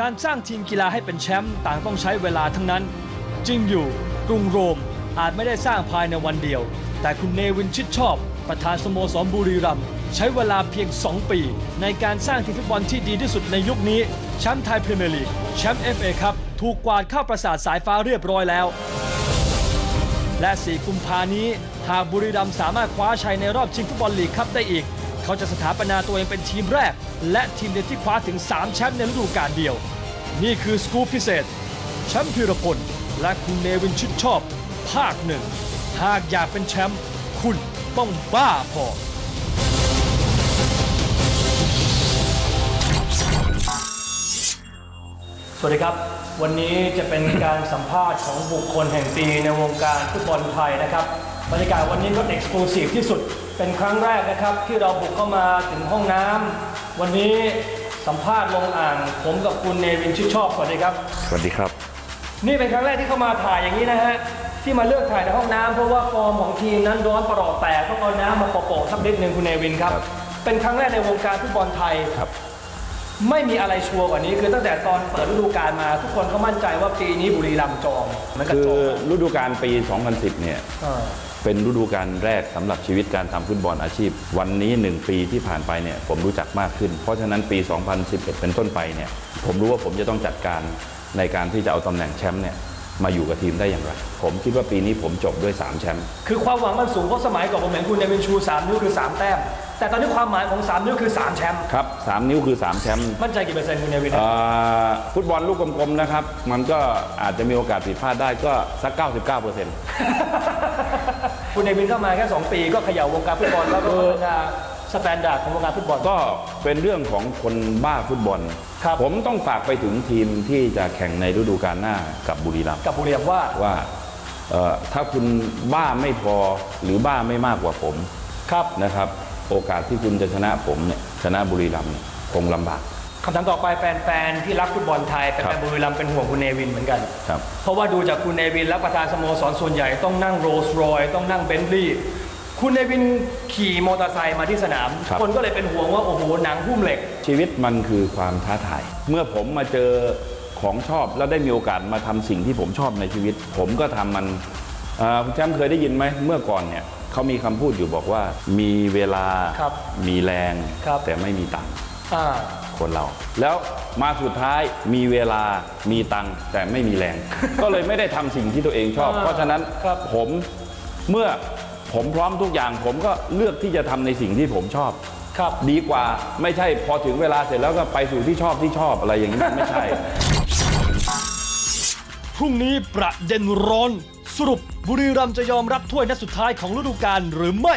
การสร้างทีมกีฬาให้เป็นแชมป์ต่างต้องใช้เวลาทั้งนั้น จริงอยู่กรุงโรมอาจไม่ได้สร้างภายในวันเดียว แต่คุณเนวินชิดชอบ ประธานสโมสรบุรีรัมย์ใช้เวลาเพียง 2 ปี ในการสร้างทีมฟุตบอลที่ดีที่สุดในยุคนี้แชมป์ไทยพรีเมียร์ลีกแชมป์เอฟเอครับถูกกวาดเข้าประสาทสายฟ้าเรียบร้อยแล้ว และ 4 กุมภานี้ หากบุรีรัมย์สามารถคว้าชัยในรอบชิงฟุตบอลลีกครับได้อีก เขาจะสถาปนาตัวเองเป็นทีมแรก และทีมเดียวที่คว้าถึง 3 แชมป์ในฤดูกาลเดียว นี่คือสกู๊ปพิเศษแชมป์พีรพล และคุณเนวินชิดชอบ ภาคหนึ่งหากอยากเป็นแชมป์คุณต้องบ้าพอสวัสดีครับ วันนี้จะเป็นการสัมภาษณ์ของบุคคลแห่งปีในวงการฟุตบอลไทยนะครับบรรยากาศวันนี้ก็เอกซ์คลูซีฟที่สุด เป็นครั้งแรกนะครับที่เราบุกเข้ามาถึงห้องน้ำวันนี้สัมภาษณ์ลงอ่าง ผมกับคุณเนวินชิดชอบสวัสดีครับ สวัสดีครับ นี่เป็นครั้งแรกที่เข้ามาถ่ายอย่างนี้นะฮะที่มาเลือกถ่ายในห้องน้ำเพราะว่าฟอร์มของทีมนั้นร้อนประหลอดแตกต้องเอาน้ำมาโปะๆสักนิดหนึ่งคุณเนวินครับ ครับ เป็นครั้งแรกในวงการฟุตบอลไทย ครับ ไม่มีอะไรชัวร์กว่านี้คือตั้งแต่ตอนเปิดฤดูกาลมาทุกคนเขามั่นใจว่าปีนี้บุรีรัมย์จองเหมือนกับคือจองฤดูกาลปี 2010 เนี่ยเออ เป็นฤดูกาลแรกสำหรับชีวิตการทำฟุตบอลอาชีพ วันนี้ 1 ปีที่ผ่านไปเนี่ยผมรู้จักมากขึ้น เพราะฉะนั้นปี 2011 เป็นต้นไปเนี่ยผมรู้ว่าผมจะต้องจัดการในการที่จะเอาตำแหน่งแชมป์เนี่ยมาอยู่กับทีมได้อย่างไร ผมคิดว่าปีนี้ผมจบด้วย 3 แชมป์ คือความหวังมันสูงเพราะสมัยก่อนผมเห็นคุณเนวินชู 3 นิ้วคือ 3 แต้ม แต่ตอนนี้ความหมายของ 3 นิ้วคือ 3 แชมป์ ครับ 3 นิ้วคือ 3 แชมป์ มั่นใจกี่เปอร์เซ็นต์คุณเนวินเอ่อฟุตบอลลูกกลมๆนะครับ มันก็อาจจะมีโอกาสผิดพลาดได้ก็สัก 99เปอร์เซ็นต์ คุณเนวินเข้ามาแค่ 2 ปีก็เขย่าวงการฟุตบอลแล้วก็พัฒนาสแตนดาร์ดของวงการฟุตบอล ก็เป็นเรื่องของคนบ้าฟุตบอล ครับ ผมต้องฝากไปถึงทีมที่จะแข่งในฤดูกาลหน้ากับบุรีรัมย์กับบุรีรัมย์ว่าว่าเอ่อถ้าคุณบ้าไม่พอหรือบ้าไม่มากกว่าผมครับนะครับ โอกาสที่คุณจะชนะผมเนี่ยชนะบุรีรัมย์เนี่ยคงลำบาก คำถามต่อไปแฟนๆที่รักฟุตบอลไทยแฟครันบๆบุรีรัมย์เป็นห่วงคุณเนวินเหมือนกัน ครับเพราะว่าดูจากคุณเนวินและประธานสโมสรส่วนใหญ่ต้องนั่งโรลส์รอยต้องนั่งเบนท์ลีย์คุณเนวินขี่มอเตอร์ไซค์มาที่สนาม ครับ คนก็เลยเป็นห่วงว่าโอ้โหหนังหุ้มเหล็ก ชีวิตมันคือความท้าทาย เมื่อผมมาเจอของชอบแล้วได้มีโอกาสมาทำสิ่งที่ผมชอบในชีวิต ผมก็ทำมันเอ่อคุณแชมป์เคยได้ยินไหมเมื่อก่อนเนี่ยเขามีคำพูดอยู่บอกว่ามีเวลา ครับมีแรง ครับ แต่ไม่มีตังค์อ่า คนเรา แล้วมาสุดท้ายมีเวลามีตังค์แต่ไม่มีแรง ก็เลยไม่ได้ทำสิ่งที่ตัวเองชอบอ่าเพราะฉะนั้นครับผมเมื่อผมพร้อมทุกอย่าง ผมก็เลือกที่จะทำในสิ่งที่ผมชอบ ครับ ดีกว่าไม่ใช่พอถึงเวลาเสร็จแล้วก็ไปสู่ที่ชอบที่ชอบอะไรอย่างนี้ไม่ใช่ พรุ่งนี้ประเด็นร้อน สรุปบุรีรัมย์จะยอมรับถ้วยนัดสุดท้ายของฤดูกาลหรือไม่